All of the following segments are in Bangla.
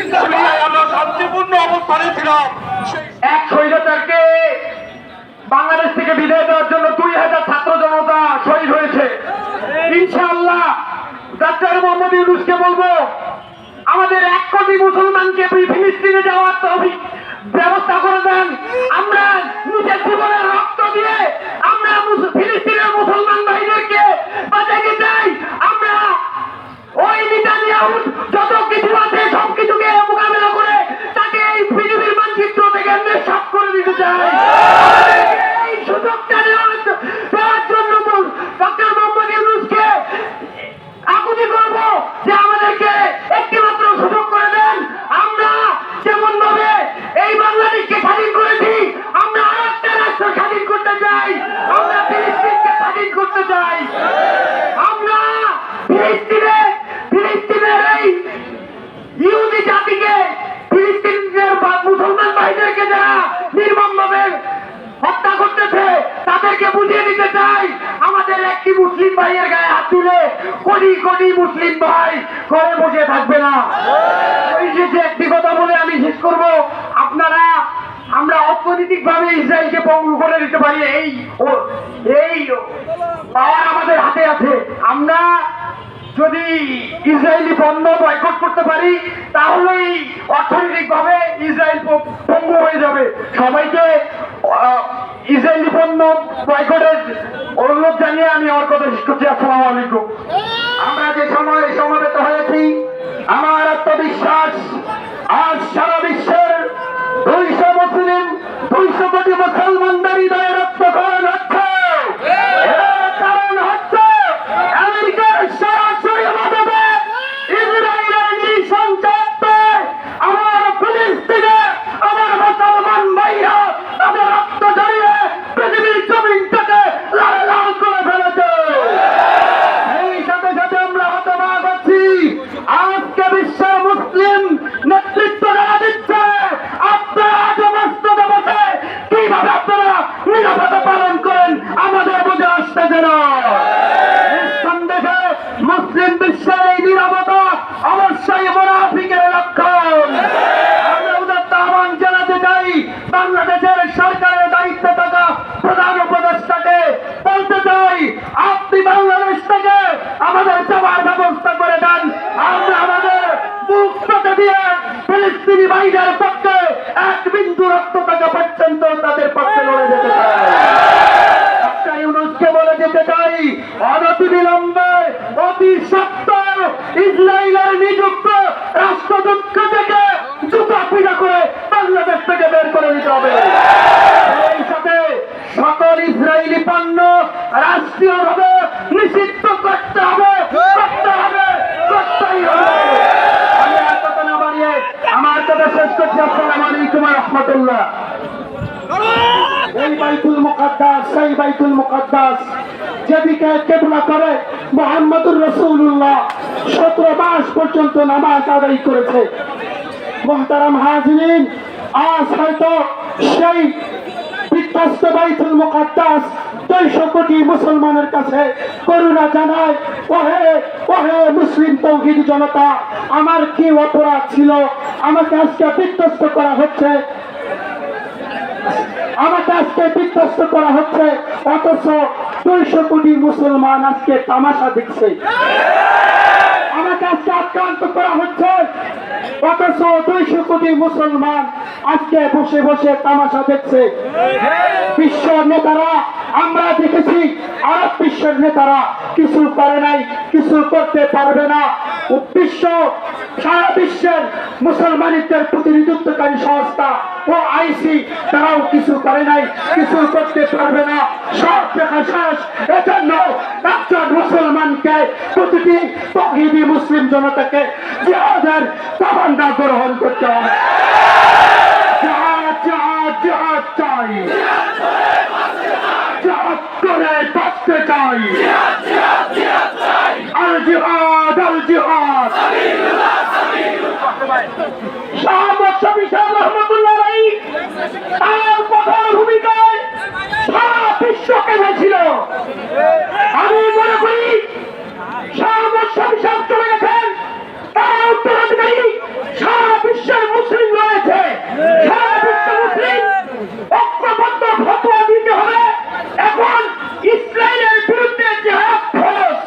আমরা এক স্বৈরাচারকে বাংলাদেশ থেকে বিদায় দেওয়ার জন্য দুই হাজার ছাত্র জনতা শহীদ হয়েছে। ইনশাআল্লাহ, ডাক্তার মোহাম্মদ ইউনুসকে বলব, আমাদের এক কোটি মুসলমানকে ফিলিস্তিনে যাওয়ার তৌফিক ব্যবস্থা করে দেন। আমরা নিজের জীবনের রক্ত দিয়ে আমরা মুস- ফিলিস্তিনের মুসলমান ভাইদেরকে বাঁচাতে চাই আমরা ওই নেতানিয়াহু যত কিছু আছে সব কিছুকে মোকাবেলা করে তাকে এই পৃথিবীর মানচিত্র থেকে নিঃসাপ করে দিতে চাই এই সুযোগটা দেওয়ার দেওয়ার জন্য ডক্টর মোহাম্মদ ইউনুসকে আকুতি করব যে আমাদেরকে একটি মাত্র সুযোগ করে দেন আমরা যেমন ভাবে এই বাংলাদেশকে স্বাধীন করেছি আমরা আর একটা রাষ্ট্র স্বাধীন করতে চাই আমরা ফিলিস্তিনকে স্বাধীন করতে চাই আমরা ফিলিস্তিনে ফিলিস্তিনের এই ইহুদি জাতিকে ফিলিস্তিনের বা- মুসলমান ভাইদেরকে যারা নির্মমভাবে হত্যা করতেছে তাদেরকে বুঝিয়ে দিতে চাই আমাদের একটি মুসলিম ভাইয়ের গায়ে হাত তুলে কোটি কোটি মুসলিম ভাই ঘরে বসে থাকবে না এই যে যে একটি কথা বলে আমি শেষ করব আপনারা আমরা অর্থনৈতিক ভাবে ইসরায়েলকে পঙ্গু করে দিতে পারি এই ও- এই পাওয়ার আমাদের হাতে আছে আমরা যদি ইসরায়েলি পণ্য বয়কট করতে পারি তাহলেই অর্থনৈতিকভাবে ইসরায়েল পঙ্গু হয়ে যাবে। সবাইকে ইসরায়েলি পণ্য বয়কটের অনুরোধ জানিয়ে আমি আমার কথা শেষ করছি। আসসালাম আলাইকুম। আমরা যে সময় সমবেত হয়েছি, আমার আত্মবিশ্বাস আজ সারা করে দিতে হবে। এই সাথে সকল ইসরায়েলি পণ্য রাষ্ট্রীয়ভাবে নিষিদ্ধ করতে হবে করতে হবে, করতেই হবে। আমার কথা শেষ করছি। আসসালামু আলাইকুম রহমতুল্লাহ। এই বাইতুল মুকাদ্দাস, সেই বাইতুল মুকাদ্দাস যেদিকে কেবলা করে, মোহাম্মদুর রসুল্লাহ সতেরো মাস পর্যন্ত নামাজ আদায় করেছে। মোহতারাম হাজরিন আজ হয়তো সেই আমার কি অপরাধ ছিল? আমাকে আজকে বিধ্বস্ত করা হচ্ছে। আমাকে আজকে বিধ্বস্ত করা হচ্ছে, অথচ কোটি মুসলমান আজকে তামাশা আমাকে আজকে আক্রান্ত করা হচ্ছে, অথচ দুইশো কোটি মুসলমান আজকে বসে বসে তামাশা দেখছে। বিশ্ব নেতারা, আমরা দেখেছি, আরব বিশ্বের নেতারা কিছু করে নাই, কিছু করতে পারবে না। বিশ্ব, সারা বিশ্বের মুসলমানিত্বের প্রতিনিধিত্বকারী সংস্থা ও আইসি, তারাও কিছু করে নাই, কিছু করতে পারবে না। সব দেখা শেষ। এজন্য একজন মুসলমানকে প্রতিটি তহিদি মুসলিম জনতাকে জিহাদের তামান্না গ্রহণ করতে হবে। চাই। জিহাদ করে বাঁচতে চাই। আল জিহাদ আল জিহাদ। শাহ মোস্তফি শাহ রহমতুল্লাহ আলাই তার প্রধান ভূমিকায় সারা বিশ্বকে হয়েছিল আমি মনে করি শাহ মোস্তফি শাহ চলে গেছেন তার উত্তরাধিকারী সারা বিশ্বের মুসলিম রয়েছে সারা বিশ্ব মুসলিম ঐক্যবদ্ধ ফতোয়া দিতে হবে এখন ইসরায়েলের বিরুদ্ধে জেহাদ ফরজ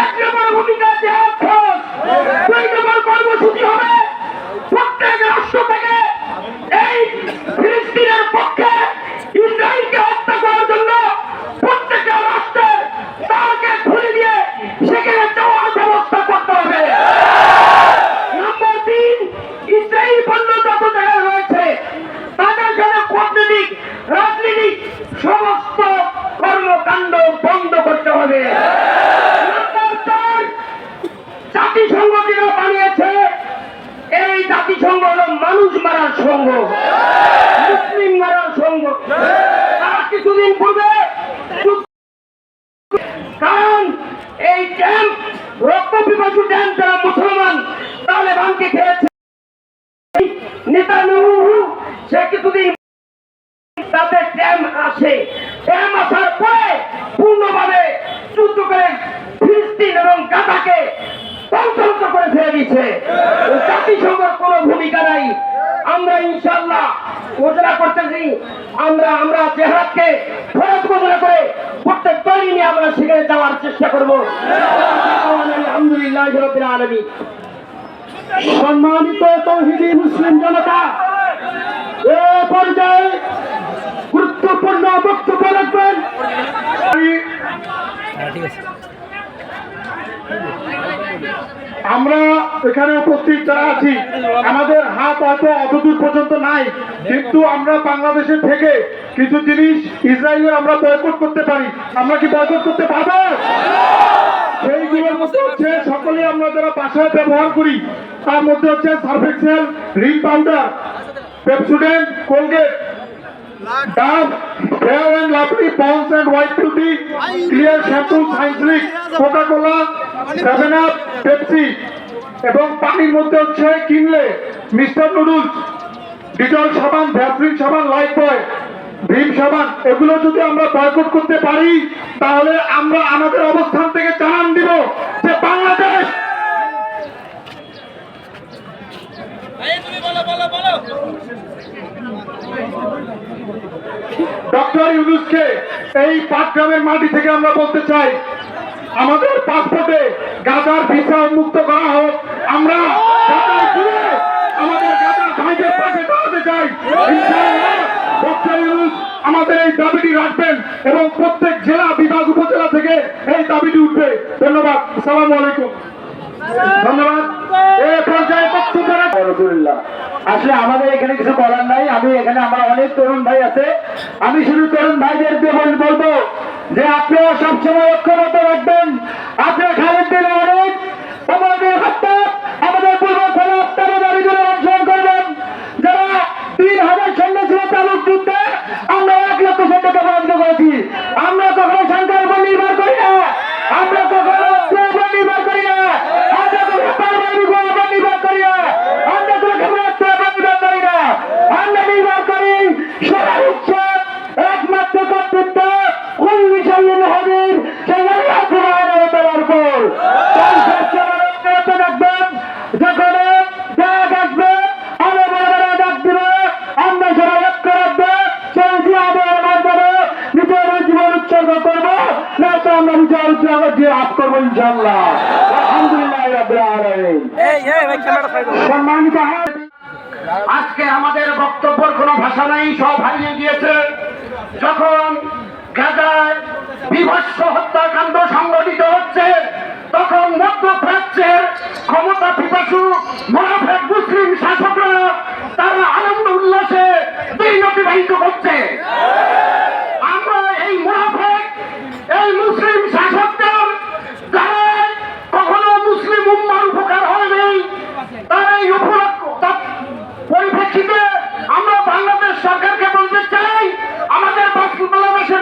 এক নম্বর ভূমিকা জেহাদ ফরজ দুই নম্বর কর্মসূচি হবে প্রত্যেক রাষ্ট্র থেকে এই ফিলিস্তিনের পক্ষে ইসরায়েলকে হত্যা করার জন্য প্রত্যেকটা রাষ্ট্রের তাকে খুলে দিয়ে সেখানে যাওয়ার ব্যবস্থা করতে হবে নম্বর তিন ইসরায়েল পণ্য যত জায়গায় রয়েছে তাদের জন্য কূটনীতিক রাজনীতিক সমস্ত কর্মকাণ্ড বন্ধ করতে হবে নম্বর চার জাতিসংঘ যেটা বানিয়েছে এই জাতিসংঘ হলো মানুষ মারার সংঘ মুসলিম মারার সংঘ তারা কিছুদিন পূর্বে যুদ্ধ কারণ এই ক্যাম্প রক্ত পিপাসু ক্যাম্প যারা মুসলমান তালেবানকে খেয়েছে নেতা সে কিছুদিন তাতে ট্যাম আসে ট্যাম আসার পরে পূর্ণভাবে যুদ্ধ করে ফিলিস্তিন এবং গাজাকে ধ্বংস করে ফেলে দিচ্ছে জাতিসংঘের কোনো ভূমিকা নাই। আমরা ইনশাল্লাহ ঘোষণা করতেছি আমরা আমরা জেহাদকে ফরজ ঘোষণা করে প্রত্যেক তৈরি নিয়ে আমরা সেখানে যাওয়ার চেষ্টা করব। আলহামদুলিল্লাহ। আলমী সম্মানিত তৌহিদি মুসলিম জনতা, এ পর্যায়ে গুরুত্বপূর্ণ বক্তব্য রাখবেন। আমরা এখানে উপস্থিত যারা আছি, আমাদের হাত হয়তো অতদূর পর্যন্ত নাই, কিন্তু আমরা বাংলাদেশে থেকে কিছু জিনিস ইসরায়েলের আমরা বয়কট করতে পারি। আমরা কি বয়কট করতে পারব সেইগুলোর মধ্যে হচ্ছে সকলে আমরা যারা বাসায় ব্যবহার করি তার মধ্যে হচ্ছে Surf Excel Rin powder, Pepsodent, Colgate এগুলো যদি আমরা বয়কট করতে পারি, তাহলে আমরা আমাদের অবস্থান থেকে জানান দিব যে বাংলাদেশ ডক্টর ইউনুসকে এই পাটগ্রামের মাটি থেকে আমরা বলতে চাই, আমাদের পাসপোর্টে গাজার ভিসা উন্মুক্ত করা হোক। আমরা আমাদের গাজার ভাইদের পাশে দাঁড়াতে চাই। আমাদের এই দাবিটি রাখবেন এবং প্রত্যেক জেলা, বিভাগ, উপজেলা থেকে এই দাবিটি উঠবে। ধন্যবাদ। আসসালামু আলাইকুম। ধন্যবাদ। আসলে আমাদের এখানে কিছু বলার নাই। আমি এখানে আমার অনেক তরুণ ভাই আছে। আমি শুধু তরুণ ভাইদেরকে বল- বলব যে আপনারা সবসময় ঐক্যবদ্ধ রাখবেন। আপনারা খালেদ অনেক আমাদের পূর্ব খোলা পূর্ব খেলা করে করবেন আজকে আমাদের বক্তব্যের কোন ভাষা নাই, সব হারিয়ে গিয়েছে। যখন গাজায় বিভৎস হত্যাকাণ্ড সংগঠিত হচ্ছে, তখন মধ্যপ্রাচ্যের ক্ষমতা পিপাসু মোনাফেক মুসলিম শাসকরা তারা আনন্দ উল্লাসে দিন অতিবাহিত করছে।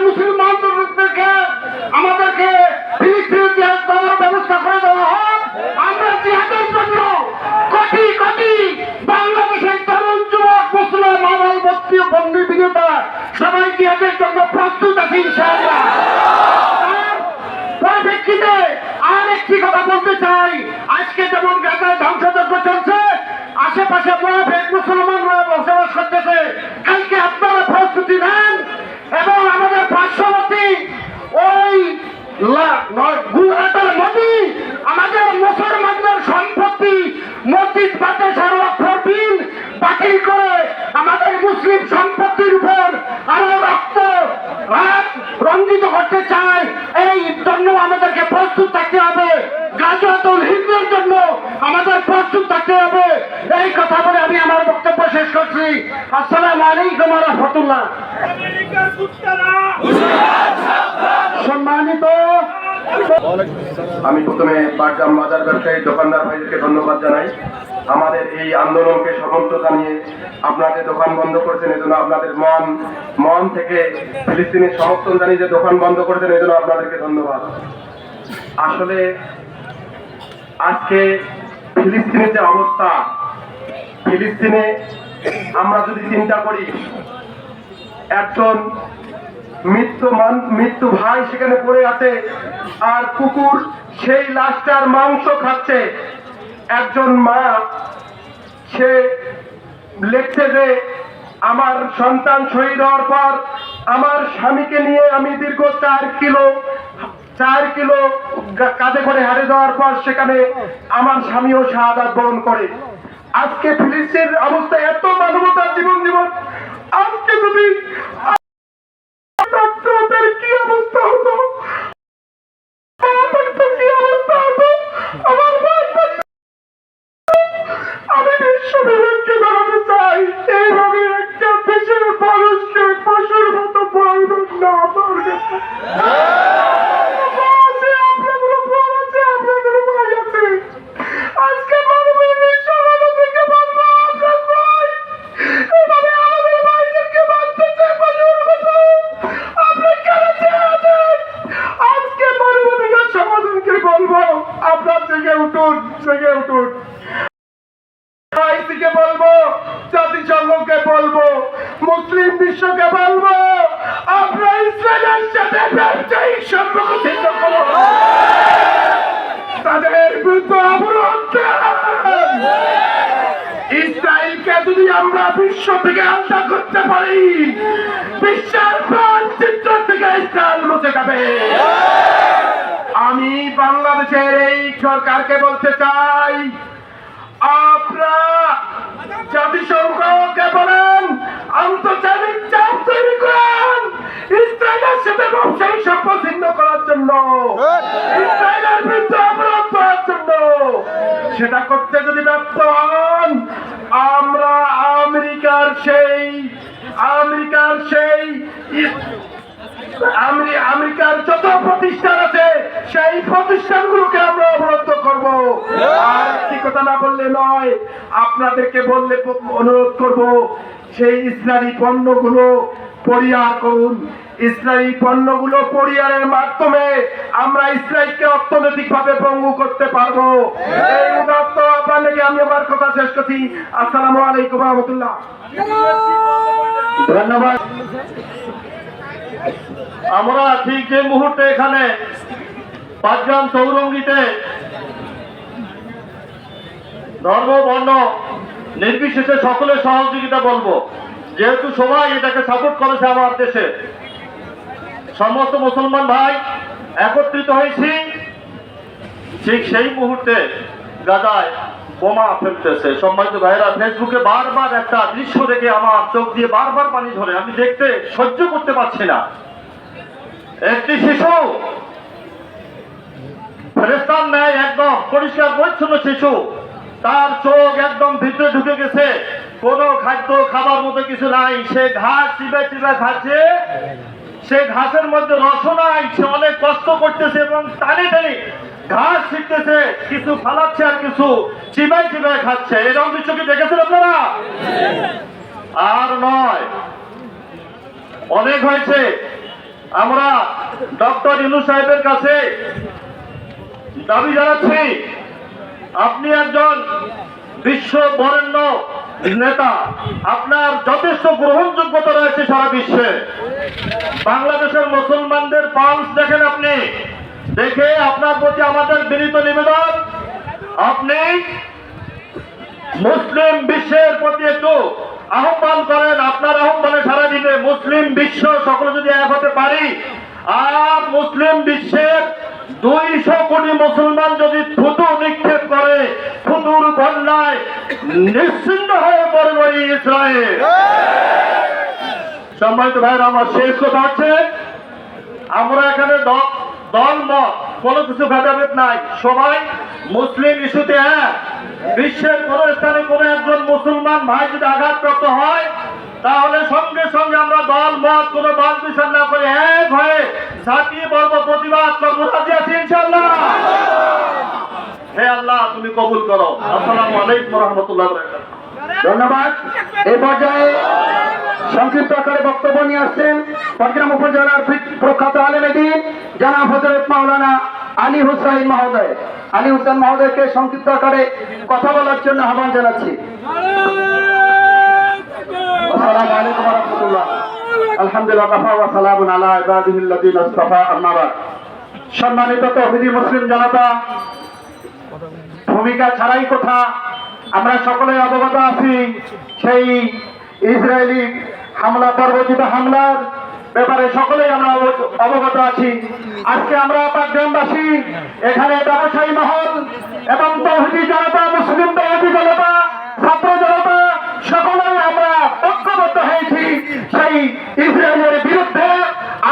মুসলমান মানুষদেরকে আমাদেরকে ফিলিস্তিনের জিহাদ দেওয়ার ব্যবস্থা করে দেওয়া হোক। আমরা জিহাদের জন্য কোটি কোটি বাংলাদেশের তরুণ যুবক, মুসলিম মানব বত্রীয় বন্ধু বিনেতা সবাই জিহাদের জন্য প্রস্তুত আছে ইনশাআল্লাহ। পরিপ্রেক্ষিতে আর একটি কথা বলতে চাই। আজকে যেমন গাজায় ধ্বংসযজ্ঞ চলছে, আশেপাশে মহাভেদ মুসলমানরা বসবাস করতেছে। করছি আসসালামু আলাইকুম রহমতুল্লাহ। সম্মানিত আমি প্রথমে পাটগ্রাম বাজার ব্যবসায়ী দোকানদার ভাইদেরকে ধন্যবাদ জানাই। আমাদের এই আন্দোলনকে সমর্থ জানিয়ে আপনাদের দোকান বন্ধ করেছেন, এজন্য আপনাদের মন মন থেকে ফিলিস্তিনের সমর্থন জানিয়ে যে দোকান বন্ধ করেছেন, এজন্য আপনাদেরকে ধন্যবাদ। আসলে আজকে ফিলিস্তিনের যে অবস্থা, ফিলিস্তিনে আমরা যদি চিন্তা করি, একজন মৃত্যু মৃত্যু ভাই সেখানে পড়ে আছে, আর কুকুর সেই লাশটার মাংস খাচ্ছে। একজন মা, সে লিখছে যে, আমার সন্তান শহীদ হওয়ার পর আমার স্বামীকে নিয়ে আমি দীর্ঘ চার কিলো চার কিলো কাঁধে করে হারে দেওয়ার পর সেখানে আমার স্বামীও শাহাদাত বরণ করে। আজকে ফিলিস্তিনের অবস্থা এত মানবতার জীবন জীবন আজকে যদি সেটা করতে যদি ব্যর্থ আমরা আমেরিকার সেই আমেরিকার সেই আমি আমেরিকার যত প্রতিষ্ঠান আছে, সেই প্রতিষ্ঠানগুলোকে আমরা অবরুদ্ধ করব। আর একটি কথা না বললে নয়, আপনাদেরকে বললে অনুরোধ করব, সেই ইসরায়েলি পণ্যগুলো পরিহার করুন। ইসরায়েলি পণ্যগুলো পরিহারের মাধ্যমে আমরা ইসরায়েলকে অর্থনৈতিকভাবে পঙ্গু করতে পারব। এই উদাত্ত আপনাদেরকে আমি আমার কথা শেষ করছি। আসসালামু আলাইকুম রহমতুল্লাহ। ধন্যবাদ। আমরা ঠিক যে মুহূর্তে এখানে পাঁচগ্রাম চৌরঙ্গিতে ধর্ম বর্ণ নির্বিশেষে সকলের সহযোগিতা বলব। যেহেতু সবাই এটাকে সাপোর্ট করেছে আমার দেশে। সমস্ত মুসলমান ভাই, একত্রিত হয়েছি। ঠিক সেই মুহূর্তে গাজায় বোমা ফেলতেছে। সম্মানিত ভাইরা ফেসবুকে বারবার একটা দৃশ্য দেখে আমার চোখ দিয়ে বারবার পানি ধরে আমি দেখতে সহ্য করতে পারছি না। একটি শিশু ফেরেস্তান নেয় একদম পরিষ্কার পরিচ্ছন্ন শিশু, তার চোখ একদম ভিতরে ঢুকে গেছে। কোনো খাদ্য, খাবার মতো কিছু নাই। সে ঘাস চিবে চিবে খাচ্ছে। সে ঘাসের মধ্যে রস নাই। সে অনেক কষ্ট করতেছে এবং টানে টানে ঘাস ছিটতেছে। কিছু ফালাচ্ছে আর কিছু চিবাই চিবাই খাচ্ছে। এরকম দৃশ্য কি দেখেছেন আপনারা? আর নয়, অনেক হয়েছে। আমরা ডক্টর ইনু সাহেবের কাছে দাবি জানাচ্ছি, আপনি একজন বিশ্ব বরেণ্য নেতা, আপনার যথেষ্ট গ্রহণযোগ্যতা রয়েছে সারা বিশ্বে। বাংলাদেশের মুসলমানদের পালস দেখেন আপনি। দেখে আপনার প্রতি আমাদের বিনীত নিবেদন, আপনি মুসলিম বিশ্বের প্রতি একটু আহ্বান করেন, আপনার আহ্বানে সারা দিনে মুসলিম বিশ্ব সকলে যদি এক হতে পারি, আর মুসলিম বিশ্বের দুইশো কোটি মুসলমান যদি থুতু নিক্ষেপ করে, থুতুর বন্যায় নিশ্চিন্ন হয়ে পড়বে ইসরায়েল। সম্মানিত ভাইয়ের আমার শেষ কথা হচ্ছে, আমরা এখানে দল মত, কোনো কিছু ভেদাভেদ নাই। সবাই মুসলিম ইস্যুতে এক। বিশ্বের কোন স্থানে কোনো একজন মুসলমান ভাই যদি আঘাতপ্রাপ্ত হয় তাহলে সঙ্গে সঙ্গে আমরা দল, মত, কোন দল বিচার না করে এক হয়ে ঝাঁপিয়ে পড়ব প্রতিবাদ করব। ইনশাল্লাহ হে আল্লাহ, তুমি কবুল করো। আসসালামু আলাইকুম রহমতুল্লাহ ধন্যবাদ। এই পর্যায়ে সংক্ষিপ্ত আকারে বক্তব্য নিয়ে আসছেন পটগ্রাম উপজেলার প্রি- প্রখ্যাত আলেমেদিন জানা হজরত মাওলানা আলী হুসাইন মহোদয়। আলী হুসেন মহোদয়কে সংক্ষিপ্ত আকারে কথা বলার জন্য আহ্বান জানাচ্ছি। সম্মানিত তৌহিদি মুসলিম জনতা, ভূমিকা ছাড়াই কথা, আমরা সকলে অবগত আছি সেই ইসরায়েলি হামলা, পরবর্তীত হামলার ব্যাপারে সকলেই আমরা অবগত- আছি। আজকে আমরা গ্রামবাসী, এখানে ব্যবসায়ী মহল এবং তৌহিদি জনতা, মুসলিম তৌহিদি জনতা, ছাত্র জনতা সকলেই আমরা ঐক্যবদ্ধ হয়েছি সেই ইসরায়েলের বিরুদ্ধে।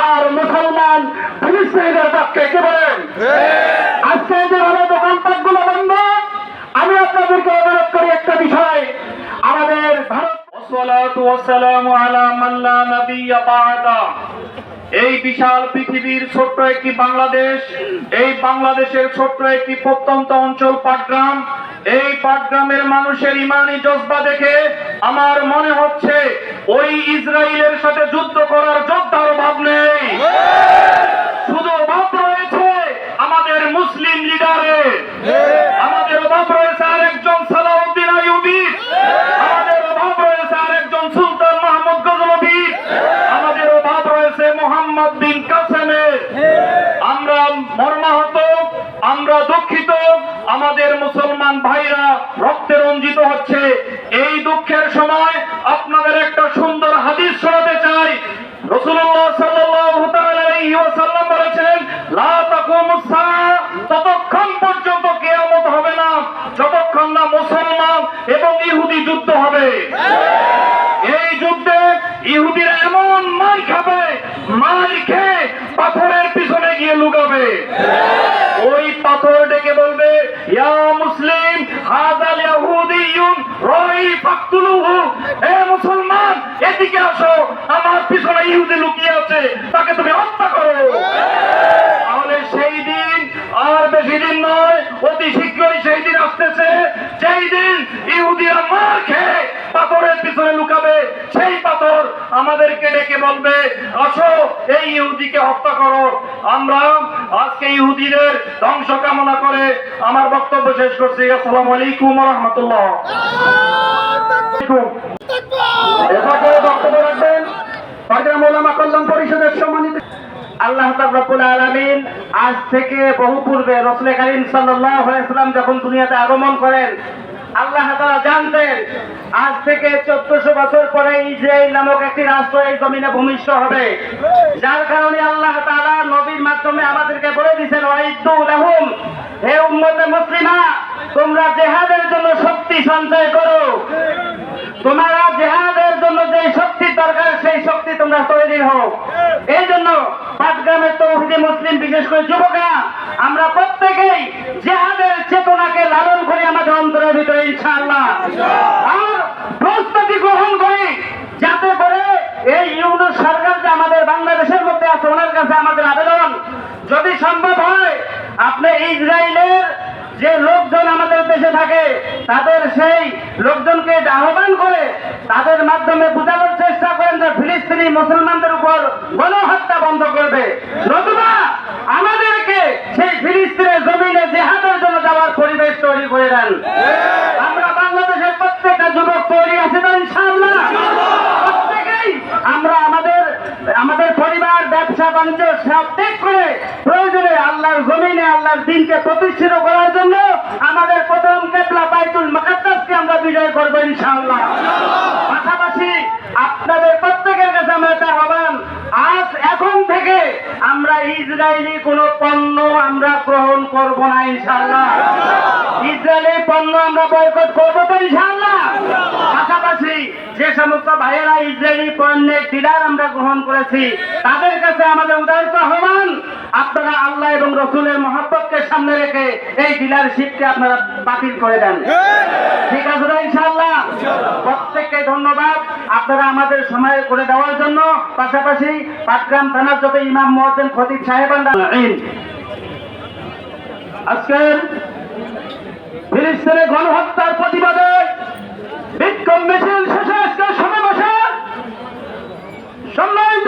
আর মুসলমান ফিলিস্তিনের পক্ষে কি বলেন আজকে যে ভালো দোকানগুলো বন্ধ আমি আপনাদেরকে অনুরোধ করি একটা বিষয়। আমাদের ভারত এই বিশাল পৃথিবীর ছোট্ট একটি বাংলাদেশ এই বাংলাদেশের ছোট্ট একটি প্রত্যন্ত অঞ্চল পাটগ্রাম এই পাটগ্রামের মানুষের ইমানি জজবা দেখে আমার মনে হচ্ছে ওই ইসরায়েলের সাথে যুদ্ধ করার যোদ্ধার ভাব নেই। শুধু অভাব রয়েছে আমাদের মুসলিম লিডারের আমাদের অভাব রয়েছে আরেকজন সালাউদ্দিন আইয়ুবী। আমাদের অভাব রয়েছে আরেকজন সুলতান মাহমুদ গজনবী। আমাদের অভাব রয়েছে মোহাম্মদ বিন কাসেমের। আমরা মর্মাহত, আমরা দুঃখিত আমাদের মুসলমান ভাইরা রক্তে রঞ্জিত হচ্ছে। এই দুঃখের সময় আপনাদের একটা সুন্দর হাদিস শোনাতে চাই। রসুল্লাহ বলেছেন ততক্ষণ পর্যন্ত কিয়ামত হবে না, যতক্ষণ না মুসলমান এবং ইহুদি যুদ্ধ হবে। ইহুদিরা এমন মার খাবে মার খেয়ে পাথরের পিছনে গিয়ে লুকাবে। ওই পাথর ডেকে বলবে, ইয়া মুসলিম হাদাল ইয়াহুদিয়ুন রই ফাকতুলুহু। এ মুসলমান, এদিকে আসো, আমার পিছনে ইহুদি লুকিয়ে আছে, তাকে তুমি হত্যা করো তাহলে সেই দিন আর বেশি দিন নয় অতি শীঘ্রই সেই দিন আসতেছে সেই দিন ইহুদিরা মার খেয়ে পাথরের পিছনে লুকাবে সেই পাথর আমাদেরকে ডেকে বলবে, আসো, এই ইহুদিকে হত্যা করো। আমরা আজকে ইহুদিদের ধ্বংস কামনা করে আমার বক্তব্য শেষ করছি। আসসালামু আলাইকুম রহমতুল্লাহ। আল্লাহ আজ থেকে বহু পূর্বে রসুল করিম সাল্লাম যখন দুনিয়াতে আগমন করেন আল্লাহ তারা জানতেন, আজ থেকে চোদ্দশো বছর পরে ইসরায়েল নামক একটি রাষ্ট্র এই জমিনে ভূমিষ্ঠ হবে। যার কারণে আল্লাহ তারা নবীর মাধ্যমে আমাদেরকে বলে দিচ্ছেন ওয়াইদু লাহুম, হে উম্মতে মুসলিমা, তোমরা জেহাদের জন্য শক্তি সঞ্চয় করো। তোমরা জেহাদের জন্য যে শক্তি দরকার, সেই শক্তি তোমরা তৈরি হও এই জন্য পাটগ্রামের তৌহিদি মুসলিম, বিশেষ করে যুবকরা, আমরা প্রত্যেকেই জেহাদের চেতনাকে লালন করি আমাদের অন্তরের ভিতরে, ইনশাআল্লাহ। আর প্রস্তুতি গ্রহণ করি, যাতে করে এই ইউনুস সরকার যে আমাদের বাংলাদেশের মধ্যে আছে, ওনার কাছে আমাদের আবেদন। যদি সম্ভব হয়, আপনি ইসরায়েলের যে লোকজন আমাদের দেশে থাকে তাদের সেই লোকজনকে আহ্বান করে তাদের মাধ্যমে বোঝানোর চেষ্টা করেন যে ফিলিস্তিনি মুসলমানদের উপর গণহত্যা বন্ধ করবে। নতুবা আমাদেরকে সেই ফিলিস্তিনের জমিনে জেহাদের জন্য যাওয়ার পরিবেশ তৈরি করে দেন। আমরা বাংলাদেশের প্রত্যেকটা যুবক তৈরি আছে তো ইনশাআল্লাহ প্রত্যেকেই আমরা আমাদের আমাদের পরিবার ব্যবসা বাণিজ্য সব ত্যাগ করে প্রয়োজনে আল্লাহর জমিনে, আল্লাহর দিনকে প্রতিষ্ঠিত করার জন্য আমাদের প্রথম কেবলা বাইতুল মাকাদ্দাসকে আমরা বিজয় করব ইনশাআল্লাহ। পাশাপাশি আপনাদের প্রত্যেকের কাছে আমরা একটা আহ্বান, আজ এখন থেকে আমরা ইসরায়েলি কোনো পণ্য আমরা গ্রহণ করব না ইনশাআল্লাহ। ইসরায়েলি পণ্য আমরা বয়কট করব তো ইনশাআল্লাহ। পাশাপাশি যে সমস্ত ভাইয়েরা ইসরায়েলি পণ্যের ডিলার আমরা গ্রহণ করেছি, তাদের কাছে আমাদের উদাহরণ আহ্বান আপনারা আল্লাহ এবং রসুলের মহব্বতকে সামনে রেখে এই ডিলারশিপকে আপনারা বাতিল করে দেন। ঠিক আছে তো ইনশাআল্লাহ? প্রত্যেককে ধন্যবাদ। আপনারা আমাদের সময় করে দেওয়ার জন্য পাশাপাশি পাটগ্রাম থানার যত ইমাম মহাজেন খতিব সাহেবান আজকের ফিলিস্তিনে গণহত্যার প্রতিবাদে বিক্ষোভ মিছিল শেষে আজকের সমাবেশে সম্মানিত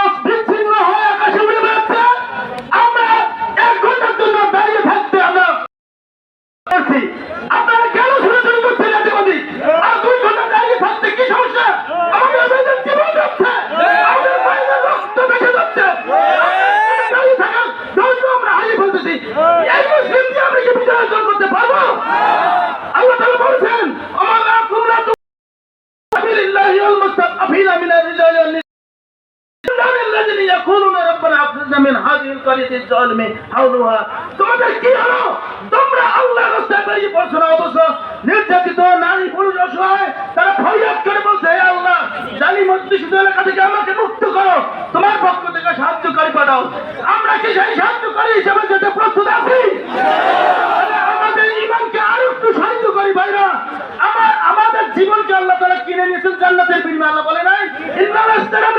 সাহায্যকারী পাঠাও আমরা কি সেই সাহায্যকারী হিসেবে যেতে প্রস্তুত আছি? আমাদের ইমানকে আরও একটু সাহায্য করি ভাইরা। আমার আমাদের জীবনকে আল্লাহ তারা কিনে নিয়েছেন জান্নাতের বিনিময়ে। আল্লাহ বলে নাই, ইন্নাল আস্তারা